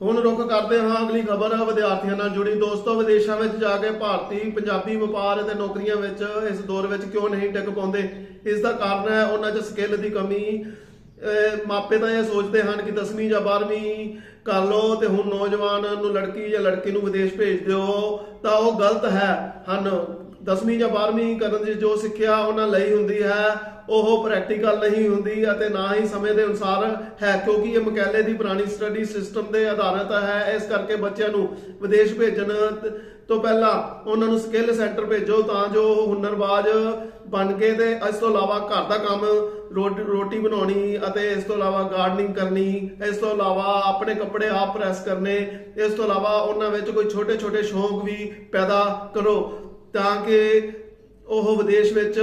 ਹੁਣ ਰੁਕ ਕਰਦੇ ਹਾਂ, ਅਗਲੀ ਖਬਰ ਵਿਦਿਆਰਥੀਆਂ ਨਾਲ ਜੁੜੀ। ਦੋਸਤੋ, ਵਿਦੇਸ਼ਾਂ ਵਿੱਚ ਜਾ ਕੇ ਭਾਰਤੀ ਪੰਜਾਬੀ ਵਪਾਰ ਅਤੇ ਨੌਕਰੀਆਂ ਵਿੱਚ ਇਸ ਦੌਰ ਵਿੱਚ ਕਿਉਂ ਨਹੀਂ ਟਿਕ ਪਾਉਂਦੇ? ਇਸ ਦਾ ਕਾਰਨ ਹੈ ਉਹਨਾਂ 'ਚ ਸਕਿੱਲ ਦੀ ਕਮੀ। ਮਾਪੇ ਤਾਂ ਇਹ ਸੋਚਦੇ ਹਨ ਕਿ 10ਵੀਂ ਜਾਂ 12ਵੀਂ ਕਰ ਲਓ ਤੇ ਹੁਣ ਨੌਜਵਾਨ ਨੂੰ ਲੜਕੀ ਜਾਂ ਲੜਕੀ ਨੂੰ ਵਿਦੇਸ਼ ਭੇਜ ਦਿਓ, ਤਾਂ ਉਹ ਗਲਤ ਹੈ। ਹਨ 10ਵੀਂ ਜਾਂ 12ਵੀਂ ਕਰਨ ਦੀ ਜੋ ਸਿੱਖਿਆ ਉਹਨਾਂ ਲਈ ਹੁੰਦੀ ਹੈ ਉਹ ਪ੍ਰੈਕਟੀਕਲ ਨਹੀਂ ਹੁੰਦੀ ਅਤੇ ਨਾ ਹੀ ਸਮੇਂ ਦੇ ਅਨੁਸਾਰ ਹੈ, ਕਿਉਂਕਿ ਇਹ ਮਕੈਲੇ ਦੀ ਪੁਰਾਣੀ ਸਟੱਡੀ ਸਿਸਟਮ ਦੇ ਆਧਾਰਿਤ ਹੈ। ਇਸ ਕਰਕੇ ਬੱਚਿਆਂ ਨੂੰ ਵਿਦੇਸ਼ ਭੇਜਣ ਤੋਂ ਪਹਿਲਾਂ ਉਹਨਾਂ ਨੂੰ ਸਕਿੱਲ ਸੈਂਟਰ ਭੇਜੋ ਤਾਂ ਜੋ ਉਹ ਹੁਨਰਬਾਜ਼ ਬਣ ਕੇ ਤੇ ਇਸ ਤੋਂ ਇਲਾਵਾ ਘਰ ਦਾ ਕੰਮ ਰੋਟੀ ਰੋਟੀ ਬਣਾਉਣੀ ਅਤੇ ਇਸ ਤੋਂ ਇਲਾਵਾ ਗਾਰਡਨਿੰਗ ਕਰਨੀ, ਇਸ ਤੋਂ ਇਲਾਵਾ ਆਪਣੇ ਕੱਪੜੇ ਆਪ ਪ੍ਰੈਸ ਕਰਨੇ, ਇਸ ਤੋਂ ਇਲਾਵਾ ਉਹਨਾਂ ਵਿੱਚ ਕੋਈ ਛੋਟੇ ਛੋਟੇ ਸ਼ੌਂਕ ਵੀ ਪੈਦਾ ਕਰੋ ਤਾਂ ਕਿ ਉਹ ਵਿਦੇਸ਼ ਵਿੱਚ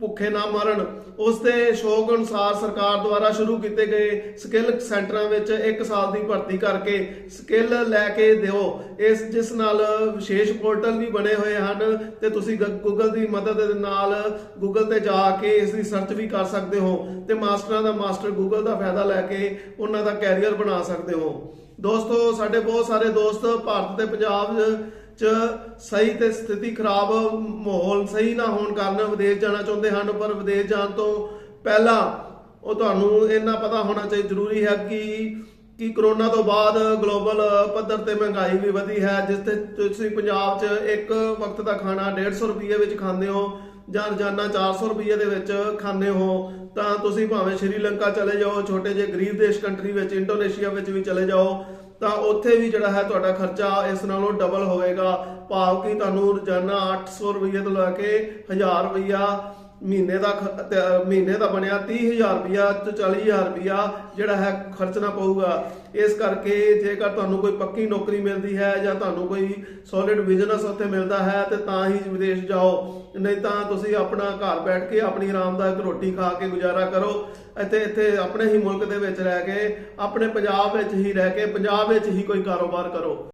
ਭੁੱਖੇ ਨਾ ਮਰਨ। ਉਸ ਦੇ ਸ਼ੌਕ ਅਨੁਸਾਰ ਸਰਕਾਰ ਦੁਆਰਾ ਸ਼ੁਰੂ ਕੀਤੇ ਗਏ ਸਕਿੱਲ ਸੈਂਟਰਾਂ ਵਿੱਚ 1 ਸਾਲ ਦੀ ਭਰਤੀ ਕਰਕੇ ਸਕਿੱਲ ਲੈ ਕੇ ਦਿਓ। ਇਸ, ਜਿਸ ਨਾਲ ਵਿਸ਼ੇਸ਼ ਪੋਰਟਲ ਵੀ ਬਣੇ ਹੋਏ ਹਨ ਤੇ ਤੁਸੀਂ ਗੂਗਲ ਦੀ ਮਦਦ ਦੇ ਨਾਲ ਗੂਗਲ ਤੇ ਜਾ ਕੇ ਇਸ ਦੀ ਸਰਚ ਵੀ ਕਰ ਸਕਦੇ ਹੋ ਤੇ ਮਾਸਟਰਾਂ ਦਾ ਮਾਸਟਰ ਗੂਗਲ ਦਾ ਫਾਇਦਾ ਲੈ ਕੇ ਉਹਨਾਂ ਦਾ ਕੈਰੀਅਰ ਬਣਾ ਸਕਦੇ ਹੋ। ਦੋਸਤੋ, ਸਾਡੇ ਬਹੁਤ ਸਾਰੇ ਦੋਸਤ ਭਾਰਤ ਤੇ ਪੰਜਾਬ ਚ ਸਹੀ ਤੇ ਸਥਿਤੀ ਖਰਾਬ ਮਾਹੌਲ ਸਹੀ ਨਾ ਹੋਣ ਕਾਰਨ ਵਿਦੇਸ਼ ਜਾਣਾ ਚਾਹੁੰਦੇ ਹਨ, ਪਰ ਵਿਦੇਸ਼ ਜਾਣ ਤੋਂ ਪਹਿਲਾਂ ਉਹ ਤੁਹਾਨੂੰ ਇੰਨਾ ਪਤਾ ਹੋਣਾ ਚਾਹੀਦਾ ਜ਼ਰੂਰੀ ਹੈ ਕਿ ਕਿ ਕਰੋਨਾ ਤੋਂ ਬਾਅਦ ਗਲੋਬਲ ਪੱਧਰ ਤੇ ਮਹਿੰਗਾਈ ਵੀ ਵਧੀ ਹੈ, ਜਿਸ ਤੇ ਤੁਸੀਂ ਪੰਜਾਬ 'ਚ ਇੱਕ ਵਕਤ ਦਾ ਖਾਣਾ 150 ਰੁਪਏ ਵਿੱਚ ਖਾਂਦੇ ਹੋ ਜਾਂ ਰੋਜ਼ਾਨਾ 400 ਰੁਪਏ ਦੇ ਵਿੱਚ ਖਾਂਦੇ ਹੋ, ਤਾਂ ਤੁਸੀਂ ਭਾਵੇਂ ਸ਼੍ਰੀਲੰਕਾ ਚਲੇ ਜਾਓ, ਛੋਟੇ ਜਿਹੇ ਗਰੀਬ ਦੇਸ਼ ਕੰਟਰੀ ਵਿੱਚ, ਇੰਡੋਨੇਸ਼ੀਆ ਵਿੱਚ ਵੀ ਚਲੇ ਜਾਓ, ਤਾਂ ਉੱਥੇ ਵੀ ਜਿਹੜਾ ਹੈ ਤੁਹਾਡਾ ਖਰਚਾ ਇਸ ਨਾਲੋਂ ਡਬਲ ਹੋਵੇਗਾ। ਭਾਵ ਕਿ ਤੁਹਾਨੂੰ ਰੋਜ਼ਾਨਾ 800 ਰੁਪਏ ਤੋਂ ਲੈ ਕੇ 1000 ਰੁਪਇਆ ਮਹੀਨੇ ਦਾ ਖ- ਮਹੀਨੇ ਦਾ ਬਣਿਆ 30000 ਰੁਪਇਆ ਤੇ 40000 ਰੁਪਇਆ ਜਿਹੜਾ ਹੈ ਖਰਚਣਾ ਪਊਗਾ। ਇਸ ਕਰਕੇ ਜੇਕਰ ਤੁਹਾਨੂੰ ਕੋਈ ਪੱਕੀ ਨੌਕਰੀ ਮਿਲਦੀ ਹੈ ਜਾਂ ਤੁਹਾਨੂੰ ਕੋਈ ਸੋਲਿਡ ਬਿਜ਼ਨਸ ਉੱਥੇ ਮਿਲਦਾ ਹੈ, ਤੇ ਤਾਂ ਹੀ ਵਿਦੇਸ਼ ਜਾਓ। ਨਹੀਂ ਤਾਂ ਤੁਸੀਂ ਆਪਣਾ ਘਰ ਬੈਠ ਕੇ ਆਪਣੀ ਆਰਾਮਦਾਇਕ ਰੋਟੀ ਖਾ ਕੇ ਗੁਜ਼ਾਰਾ ਕਰੋ। ਅਤੇ ਇੱਥੇ ਆਪਣੇ ਹੀ ਮੁਲਕ ਦੇ ਵਿੱਚ ਰਹਿ ਕੇ, ਆਪਣੇ ਪੰਜਾਬ ਵਿੱਚ ਹੀ ਰਹਿ ਕੇ, ਪੰਜਾਬ ਵਿੱਚ ਹੀ ਕੋਈ ਕਾਰੋਬਾਰ ਕਰੋ।